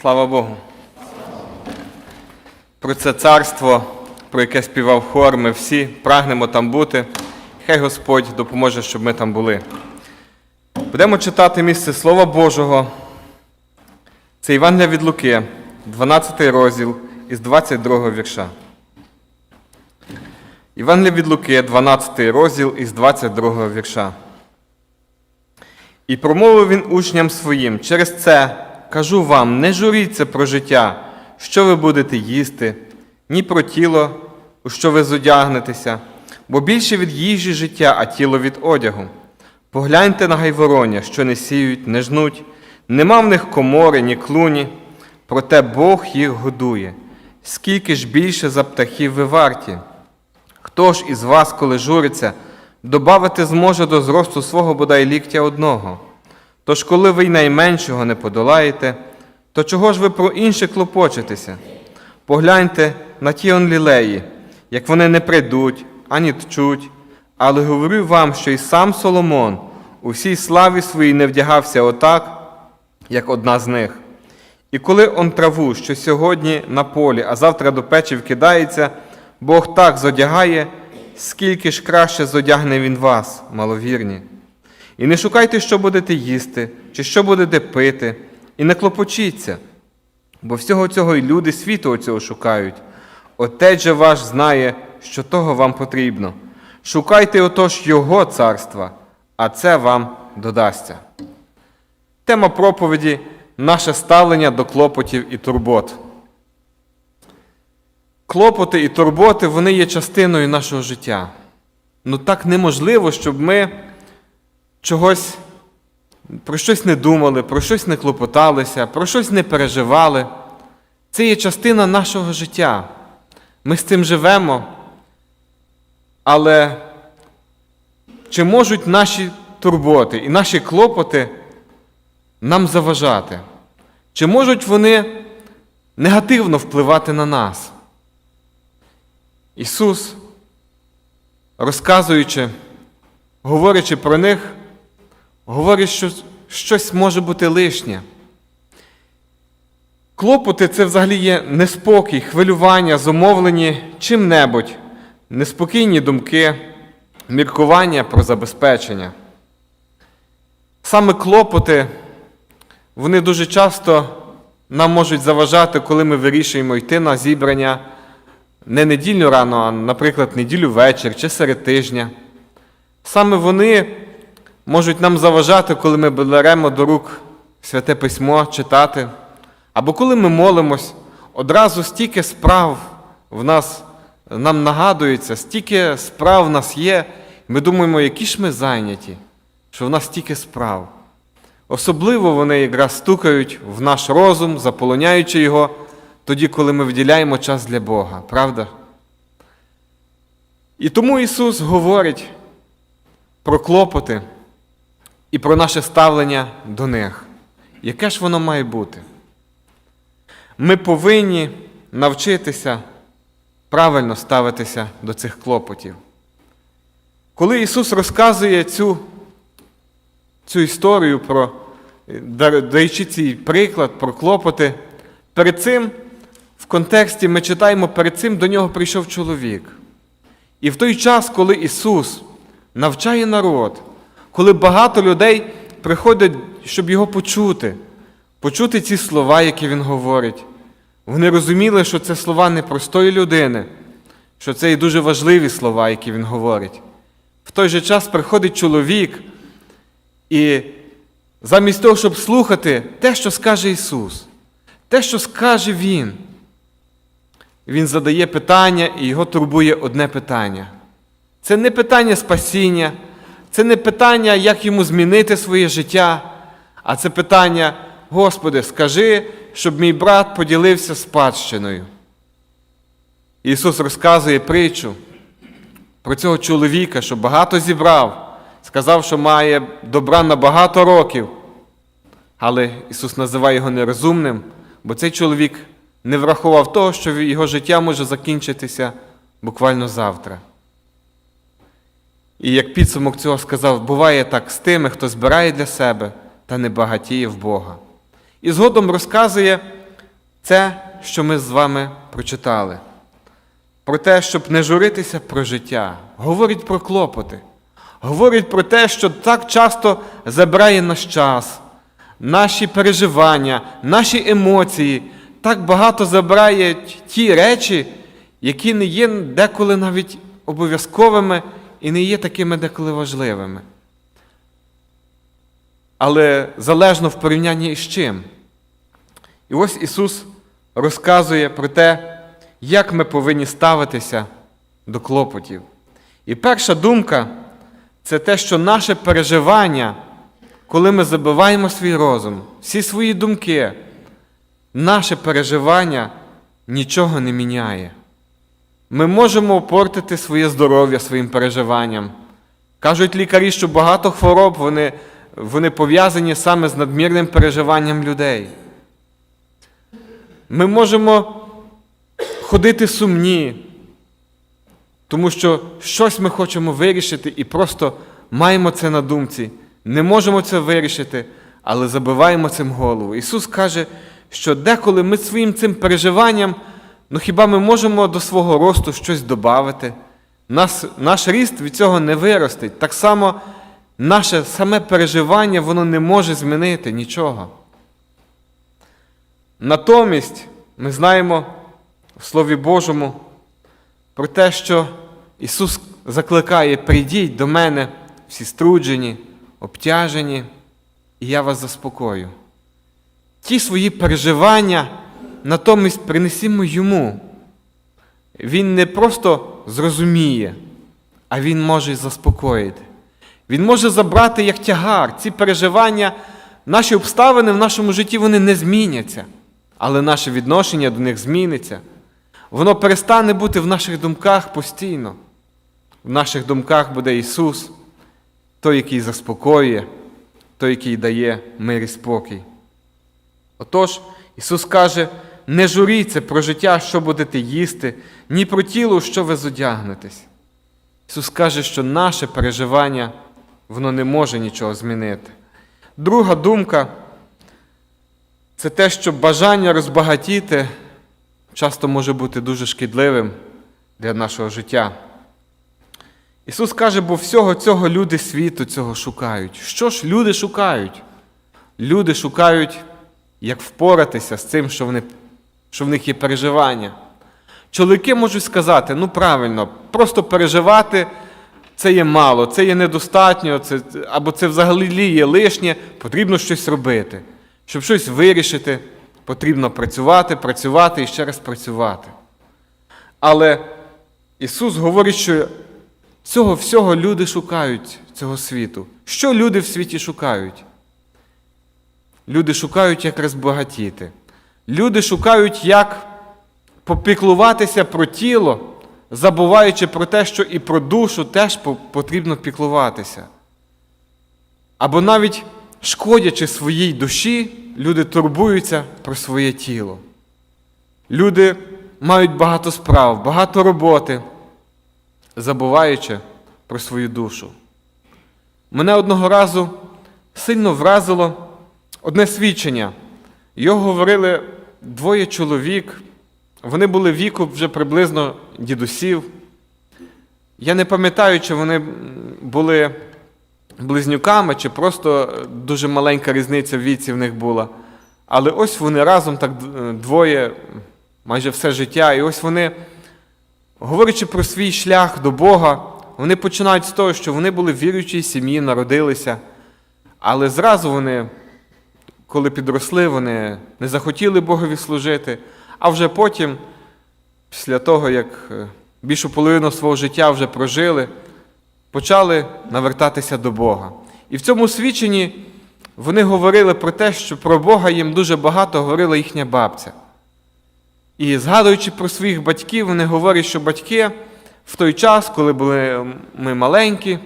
Слава Богу. Про це царство, про яке співав хор, ми всі прагнемо там бути. Хай Господь допоможе, щоб ми там були. Будемо читати місце Слова Божого. Це Євангелія від Луки, 12 розділ із 22 вірша. Євангелія від Луки, 12 розділ із 22 вірша. І промовив він учням своїм: через це кажу вам, не журіться про життя, що ви будете їсти, ні про тіло, у що ви зодягнетеся, бо більше від їжі життя, а тіло від одягу. Погляньте на гайвороня, що не сіють, не жнуть, нема в них комори, ні клуні, проте Бог їх годує. Скільки ж більше за птахів ви варті? Хто ж із вас, коли журиться, добавити зможе до зросту свого бодай ліктя одного? Тож, коли ви й найменшого не подолаєте, то чого ж ви про інше клопочетеся? Погляньте на ті он лілеї, як вони не прийдуть, ані тчуть, але говорю вам, що й сам Соломон у всій славі своїй не вдягався отак, як одна з них. І коли он траву, що сьогодні на полі, а завтра до печі вкидається, Бог так зодягає, скільки ж краще зодягне Він вас, маловірні. І не шукайте, що будете їсти, чи що будете пити, і не клопочіться, бо всього цього й люди світу оцього шукають. Отець же ваш знає, що того вам потрібно. Шукайте отож Його царства, а це вам додасться. Тема проповіді наше ставлення до клопотів і турбот. Клопоти і турботи вони є частиною нашого життя. Ну так неможливо, щоб ми чогось про щось не думали, про щось не клопоталися, про щось не переживали. Це є частина нашого життя. Ми з цим живемо. Але чи можуть наші турботи і наші клопоти нам заважати? Чи можуть вони негативно впливати на нас? Ісус, розказуючи, говорячи про них, говорить, що щось може бути лишнє. Клопоти це взагалі є неспокій, хвилювання, зумовлені чим-небудь, неспокійні думки, міркування про забезпечення. Саме клопоти, вони дуже часто нам можуть заважати, коли ми вирішуємо йти на зібрання не недільну рано, а, наприклад, неділю вечір чи серед тижня. Саме вони можуть нам заважати, коли ми беремо до рук святе письмо читати, або коли ми молимось, одразу стільки справ в нас нам нагадується, стільки справ в нас є, ми думаємо, які ж ми зайняті, що в нас стільки справ. Особливо вони якраз стукають в наш розум, заполоняючи його тоді, коли ми виділяємо час для Бога, правда? І тому Ісус говорить про клопоти і про наше ставлення до них. Яке ж воно має бути? Ми повинні навчитися правильно ставитися до цих клопотів. Коли Ісус розказує цю, цю історію про даючи цей приклад про клопоти, перед цим в контексті ми читаємо, перед цим до нього прийшов чоловік. І в той час, коли Ісус навчає народ, коли багато людей приходять, щоб його почути, почути ці слова, які Він говорить, вони розуміли, що це слова не простої людини, що це і дуже важливі слова, які Він говорить. В той же час приходить чоловік, і замість того, щоб слухати те, що скаже Ісус, те, що скаже Він, Він задає питання і його турбує одне питання. Це не питання спасіння, це не питання, як йому змінити своє життя, а це питання, Господи, скажи, щоб мій брат поділився спадщиною. Ісус розказує притчу про цього чоловіка, що багато зібрав, сказав, що має добра на багато років. Але Ісус називає його нерозумним, бо цей чоловік не врахував того, що його життя може закінчитися буквально завтра. І як підсумок цього сказав, буває так з тими, хто збирає для себе та не багатіє в Бога. І згодом розказує це, що ми з вами прочитали. Про те, щоб не журитися про життя, говорить про клопоти, говорить про те, що так часто забирає наш час, наші переживання, наші емоції, так багато забирає ті речі, які не є деколи навіть обов'язковими і не є такими деколи важливими. Але залежно в порівнянні із чим. І ось Ісус розказує про те, як ми повинні ставитися до клопотів. І перша думка це те, що наше переживання, коли ми забиваємо свій розум, всі свої думки, наше переживання нічого не міняє. Ми можемо опортити своє здоров'я своїм переживанням. Кажуть лікарі, що багато хвороб вони, вони пов'язані саме з надмірним переживанням людей. Ми можемо ходити сумні, тому що щось ми хочемо вирішити і просто маємо це на думці. Не можемо це вирішити, але забиваємо цим голову. Ісус каже, що деколи ми своїм цим переживанням, ну хіба ми можемо до свого росту щось додати? Нас, наш ріст від цього не виростить. Так само наше саме переживання воно не може змінити нічого. Натомість ми знаємо в Слові Божому про те, що Ісус закликає: прийдіть до мене всі струджені, обтяжені, і я вас заспокою. Ті свої переживання натомість принесімо Йому. Він не просто зрозуміє, а Він може заспокоїти. Він може забрати як тягар. Ці переживання, наші обставини в нашому житті вони не зміняться, але наше відношення до них зміниться. Воно перестане бути в наших думках постійно. В наших думках буде Ісус, той, який заспокоює, той, який дає мир і спокій. Отож, Ісус каже, не журіться про життя, що будете їсти, ні про тіло, що ви зодягнетесь. Ісус каже, що наше переживання, воно не може нічого змінити. Друга думка це те, що бажання розбагатіти часто може бути дуже шкідливим для нашого життя. Ісус каже, бо всього цього люди світу цього шукають. Що ж люди шукають? Люди шукають, як впоратися з цим, що, вони, що в них є переживання. Чоловіки можуть сказати, ну правильно, просто переживати це є мало, це є недостатньо, це, або це взагалі є лишнє, потрібно щось робити. Щоб щось вирішити, потрібно працювати, працювати і ще раз працювати. Але Ісус говорить, що цього всього люди шукають цього світу. Що люди в світі шукають? Люди шукають, як розбагатіти. Люди шукають, як попіклуватися про тіло, забуваючи про те, що і про душу теж потрібно піклуватися. Або навіть шкодячи своїй душі, люди турбуються про своє тіло. Люди мають багато справ, багато роботи, забуваючи про свою душу. Мене одного разу сильно вразило одне свідчення. Його говорили двоє чоловік, вони були віку вже приблизно дідусів. Я не пам'ятаю, чи вони були близнюками, чи просто дуже маленька різниця в віці в них була. Але ось вони разом так двоє, майже все життя, і ось вони, говорячи про свій шлях до Бога, вони починають з того, що вони були віруючій сім'ї, народилися, але зразу вони, коли підросли, вони не захотіли Богові служити, а вже потім, після того, як більшу половину свого життя вже прожили, почали навертатися до Бога. І в цьому свідченні вони говорили про те, що про Бога їм дуже багато говорила їхня бабця. І згадуючи про своїх батьків, вони говорять, що батьки в той час, коли були ми маленькі,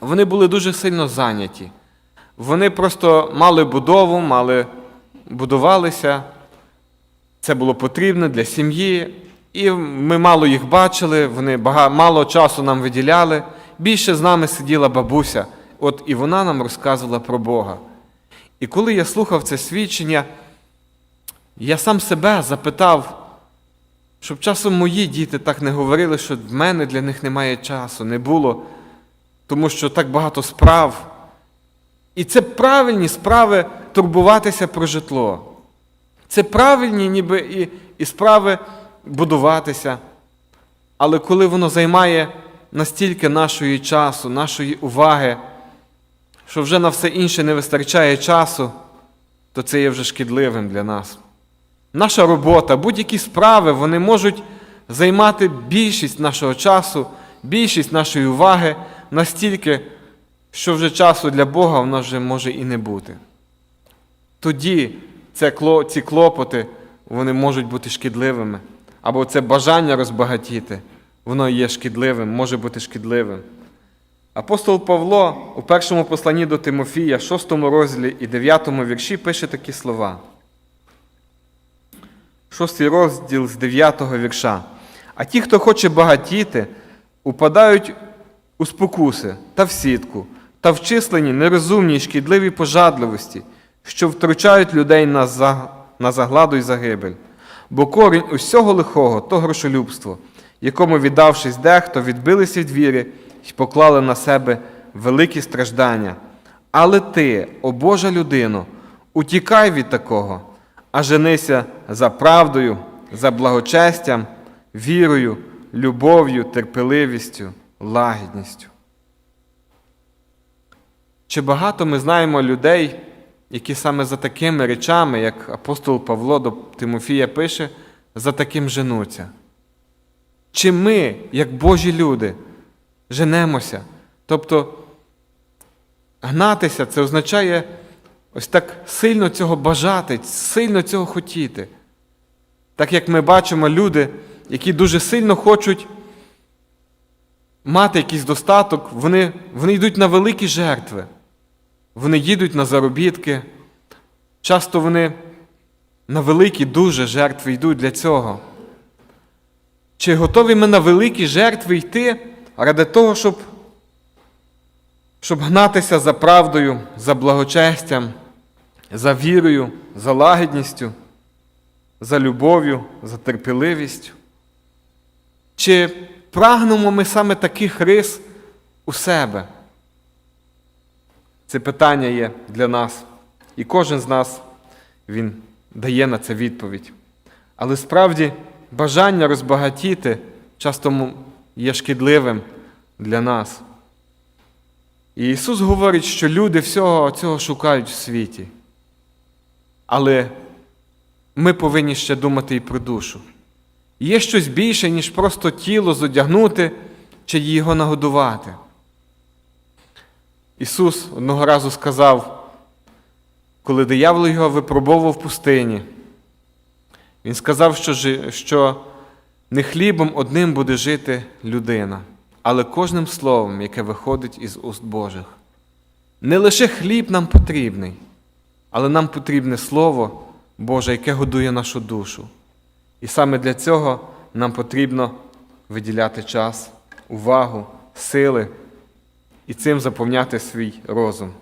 вони були дуже сильно зайняті. Вони просто мали будову, мали, будувалися. Це було потрібно для сім'ї. І ми мало їх бачили, вони багато, мало часу нам виділяли. Більше з нами сиділа бабуся, от і вона нам розказувала про Бога. І коли я слухав це свідчення, Я сам себе запитав, щоб часом мої діти так не говорили, що в мене для них немає часу, не було, тому що так багато справ. І це правильні справи турбуватися про житло. Це правильні ніби і, і справи будуватися. Але коли воно займає настільки нашої часу, нашої уваги, що вже на все інше не вистачає часу, то це є вже шкідливим для нас. Наша робота, будь-які справи, вони можуть займати більшість нашого часу, більшість нашої уваги настільки, що вже часу для Бога в нас вже може і не бути. Тоді ці клопоти вони можуть бути шкідливими. Або це бажання розбагатіти, воно є шкідливим, може бути шкідливим. Апостол Павло у першому посланні до Тимофія, 6 розділі і 9 вірші пише такі слова. Шостий розділ з 9 вірша. А ті, хто хоче багатіти, упадають у спокуси та в сітку, та в численні нерозумні й шкідливі пожадливості, що втручають людей на загладу й загибель. Бо корінь усього лихого то грошолюбство, якому, віддавшись дехто, відбилися від віри й поклали на себе великі страждання. Але ти, о Божа людино, утікай від такого, а женися за правдою, за благочестям, вірою, любов'ю, терпеливістю, лагідністю. Чи багато ми знаємо людей, які саме за такими речами, як апостол Павло до Тимофія пише, за таким женуться? Чи ми, як Божі люди, женемося? Тобто гнатися це означає ось так сильно цього бажати, сильно цього хотіти. Так як ми бачимо люди, які дуже сильно хочуть мати якийсь достаток, вони, вони йдуть на великі жертви. Вони їдуть на заробітки. Часто вони на великі дуже жертви йдуть для цього. Чи готові ми на великі жертви йти ради того, щоб, щоб гнатися за правдою, за благочестям, за вірою, за лагідністю, за любов'ю, за терпеливістю? Чи прагнемо ми саме таких рис у себе? Це питання є для нас. І кожен з нас він дає на це відповідь. Але справді бажання розбагатіти часто є шкідливим для нас. І Ісус говорить, що люди всього цього шукають в світі. Але ми повинні ще думати і про душу. Є щось більше, ніж просто тіло зодягнути чи його нагодувати. Ісус одного разу сказав, коли диявол його випробовував в пустині, Він сказав, що, що не хлібом одним буде жити людина, але кожним словом, яке виходить із уст Божих. Не лише хліб нам потрібний, але нам потрібне Слово Боже, яке годує нашу душу. І саме для цього нам потрібно виділяти час, увагу, сили і цим заповняти свій розум.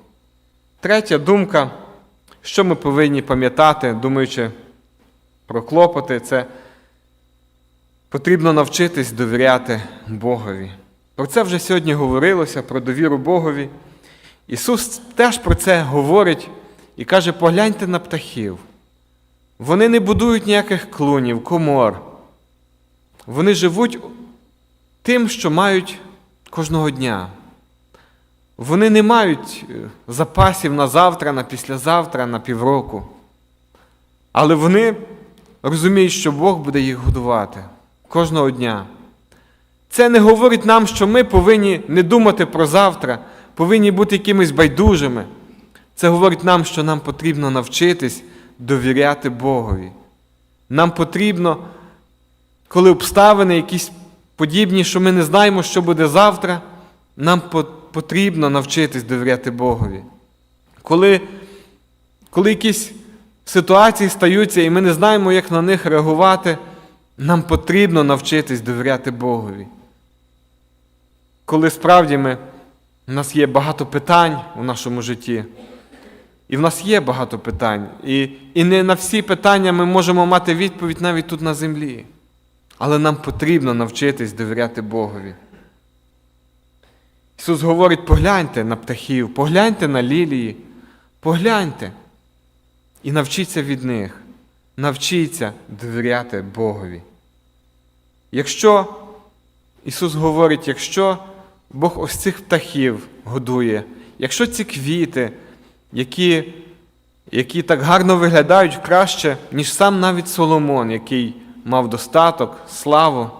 Третя думка, що ми повинні пам'ятати, думаючи про клопоти, це потрібно навчитись довіряти Богові. Про це вже сьогодні говорилося, про довіру Богові. Ісус теж про це говорить і каже: погляньте на птахів. Вони не будують ніяких клунів, комор. Вони живуть тим, що мають кожного дня. Вони не мають е, запасів на завтра, на післязавтра, на півроку. Але вони розуміють, що Бог буде їх годувати кожного дня. Це не говорить нам, що ми повинні не думати про завтра, повинні бути якимись байдужими. Це говорить нам, що нам потрібно навчитись довіряти Богові. Нам потрібно, коли обставини якісь подібні, що ми не знаємо, що буде завтра, нам по- потрібно навчитись довіряти Богові. Коли, коли якісь ситуації стаються, і ми не знаємо, як на них реагувати, нам потрібно навчитись довіряти Богові. Коли справді ми, у нас є багато питань у нашому житті, І в нас є багато питань. І, і не на всі питання ми можемо мати відповідь навіть тут на землі. Але нам потрібно навчитись довіряти Богові. Ісус говорить: погляньте на птахів, погляньте на лілії, погляньте і навчіться від них. Навчіться довіряти Богові. Якщо Ісус говорить, якщо Бог ось цих птахів годує, якщо ці квіти, які, які так гарно виглядають краще, ніж сам навіть Соломон, який мав достаток, славу,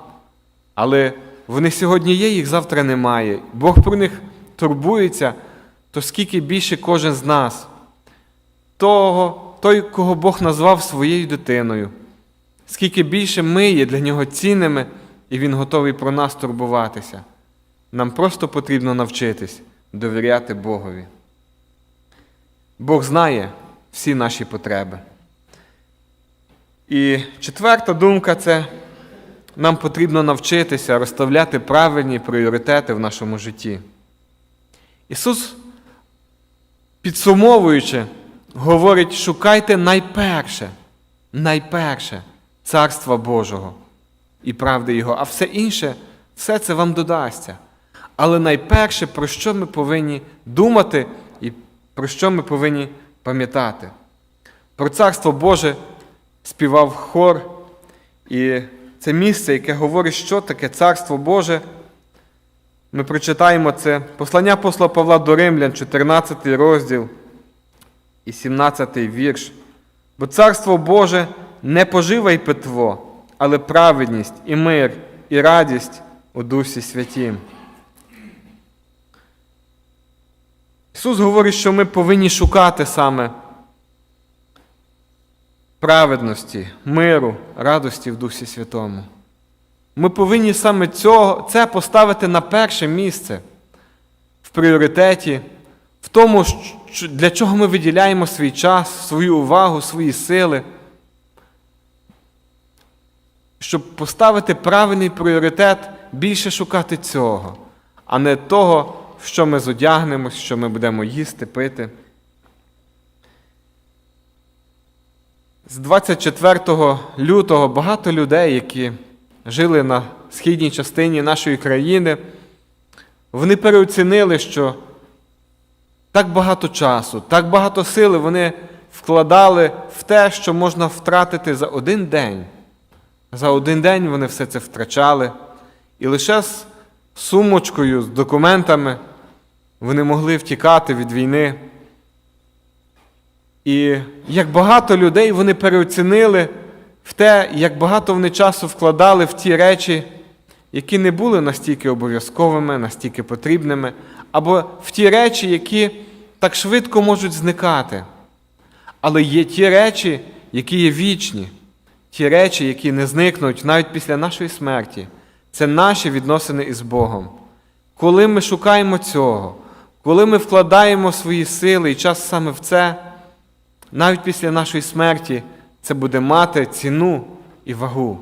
але вони сьогодні є, їх завтра немає. Бог про них турбується, то скільки більше кожен з нас, того, той, кого Бог назвав своєю дитиною, скільки більше ми є для нього цінними, і Він готовий про нас турбуватися. Нам просто потрібно навчитись довіряти Богові. Бог знає всі наші потреби. І четверта думка це нам потрібно навчитися розставляти правильні пріоритети в нашому житті. Ісус, підсумовуючи, говорить: шукайте найперше, найперше Царства Божого і правди Його, а все інше, все це вам додасться. Але найперше, про що ми повинні думати і про що ми повинні пам'ятати. Про Царство Боже співав хор, і це місце, яке говорить, що таке Царство Боже. Ми прочитаємо це послання апостола Павла до Римлян, 14 розділ і 17 вірш. Бо Царство Боже не пожива й питво, але праведність і мир, і радість у Дусі Святім. Ісус говорить, що ми повинні шукати саме праведності, миру, радості в Дусі Святому. Ми повинні саме цього, це поставити на перше місце в пріоритеті, в тому, для чого ми виділяємо свій час, свою увагу, свої сили, щоб поставити правильний пріоритет, більше шукати цього, а не того, в що ми зодягнемось, що ми будемо їсти, пити. З 24 лютого багато людей, які жили на східній частині нашої країни, вони переоцінили, що так багато часу, так багато сили вони вкладали в те, що можна втратити за один день. За один день вони все це втрачали. І лише з сумочкою, з документами вони могли втікати від війни. І як багато людей вони переоцінили в те, як багато вони часу вкладали в ті речі, які не були настільки обов'язковими, настільки потрібними, або в ті речі, які так швидко можуть зникати. Але є ті речі, які є вічні, ті речі, які не зникнуть навіть після нашої смерті. Це наші відносини із Богом. Коли ми шукаємо цього, коли ми вкладаємо свої сили і час саме в це, навіть після нашої смерті це буде мати ціну і вагу.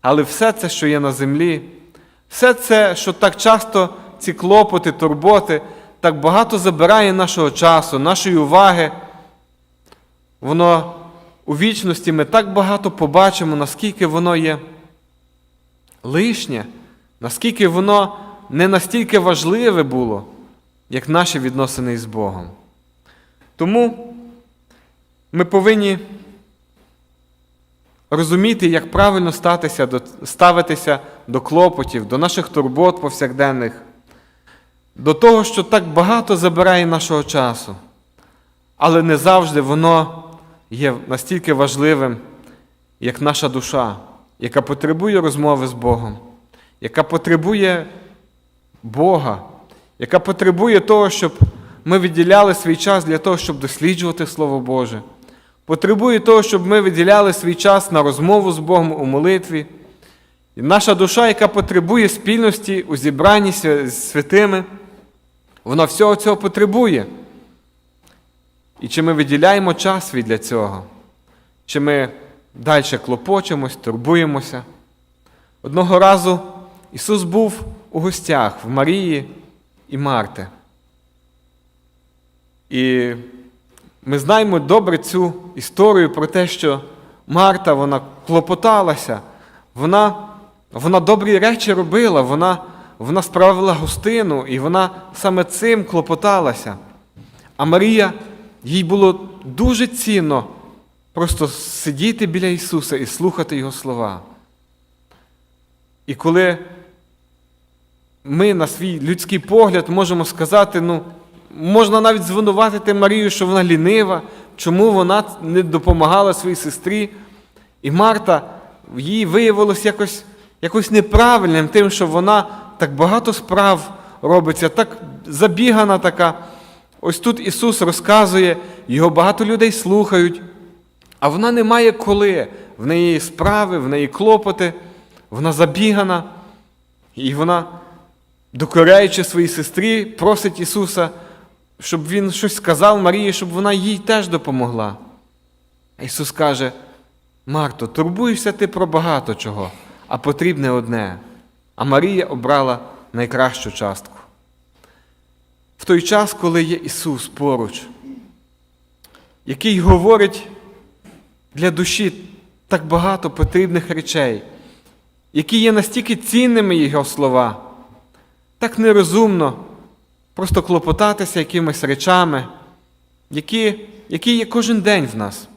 Але все це, що є на землі, все це, що так часто ці клопоти, турботи, так багато забирає нашого часу, нашої уваги, воно у вічності ми так багато побачимо, наскільки воно є лишнє, наскільки воно не настільки важливе було, як наші відносини із Богом. Тому ми повинні розуміти, як правильно статися ставитися до клопотів, до наших турбот повсякденних, до того, що так багато забирає нашого часу. Але не завжди воно є настільки важливим, як наша душа, яка потребує розмови з Богом, яка потребує Бога, яка потребує того, щоб ми виділяли свій час для того, щоб досліджувати Слово Боже. Потребує того, щоб ми виділяли свій час на розмову з Богом у молитві. І наша душа, яка потребує спільності у зібранні з святими, вона всього цього потребує. І чи ми виділяємо час свій для цього? Чи ми далі клопочемось, турбуємося? Одного разу Ісус був у гостях в Марії і Марти. І Ми знаємо добре цю історію про те, що Марта вона клопоталася, вона, вона добрі речі робила, вона, вона справила гостину, і вона саме цим клопоталася. А Марія, їй було дуже цінно просто сидіти біля Ісуса і слухати Його слова. І коли ми на свій людський погляд можемо сказати, ну, можна навіть звинуватити Марію, що вона лінива, чому вона не допомагала своїй сестрі. І Марта, їй виявилось якось, якось неправильним тим, що вона так багато справ робиться, так забігана така. Ось тут Ісус розказує, його багато людей слухають, а вона не має коли. В неї справи, в неї клопоти, вона забігана, і вона, докоряючи своїй сестрі, просить Ісуса, щоб Він щось сказав Марії, щоб вона їй теж допомогла. А Ісус каже: Марто, турбуєшся ти про багато чого, а потрібне одне. А Марія обрала найкращу частку. В той час, коли є Ісус поруч, який говорить для душі так багато потрібних речей, які є настільки цінними Його слова, так нерозумно просто клопотатися якимись речами, які, які є кожен день в нас.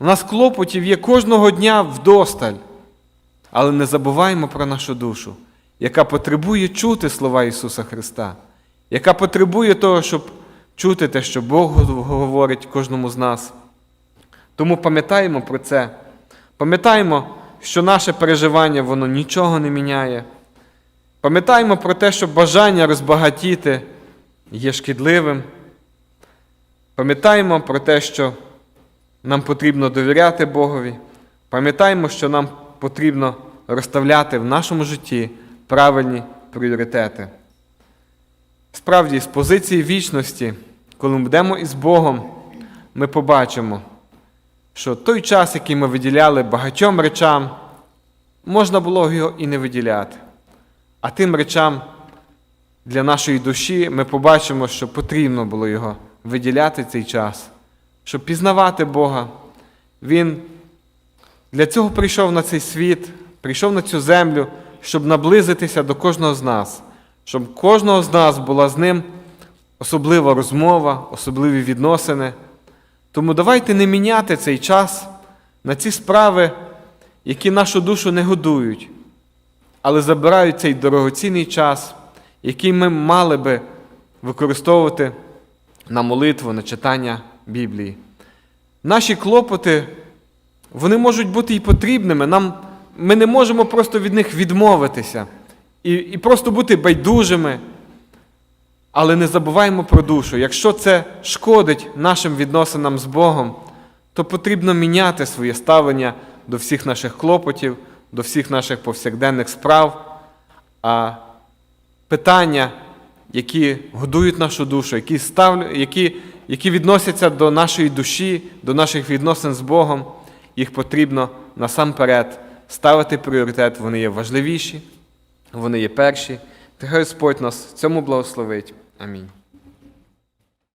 У нас клопотів є кожного дня вдосталь. Але не забуваємо про нашу душу, яка потребує чути слова Ісуса Христа, яка потребує того, щоб чути те, що Бог говорить кожному з нас. Тому пам'ятаємо про це. Пам'ятаємо, що наше переживання воно нічого не міняє. Пам'ятаємо про те, що бажання розбагатіти є шкідливим. Пам'ятаємо про те, що нам потрібно довіряти Богові. Пам'ятаємо, що нам потрібно розставляти в нашому житті правильні пріоритети. Справді, з позиції вічності, коли ми будемо із Богом, ми побачимо, що той час, який ми виділяли багатьом речам, можна було його і не виділяти. А тим речам для нашої душі ми побачимо, що потрібно було його виділяти цей час, щоб пізнавати Бога. Він для цього прийшов на цей світ, прийшов на цю землю, щоб наблизитися до кожного з нас, щоб кожного з нас була з ним особлива розмова, особливі відносини. Тому давайте не міняти цей час на ці справи, які нашу душу не годують, але забирають цей дорогоцінний час, який ми мали би використовувати на молитву, на читання Біблії. Наші клопоти, вони можуть бути і потрібними. Нам, Ми не можемо просто від них відмовитися і, і просто бути байдужими. Але не забуваємо про душу. Якщо це шкодить нашим відносинам з Богом, то потрібно міняти своє ставлення до всіх наших клопотів, до всіх наших повсякденних справ. А питання, які годують нашу душу, які, ставлю, які, які відносяться до нашої душі, до наших відносин з Богом, їх потрібно насамперед ставити пріоритет. Вони є важливіші, вони є перші. Та Господь нас цьому благословить. Амінь.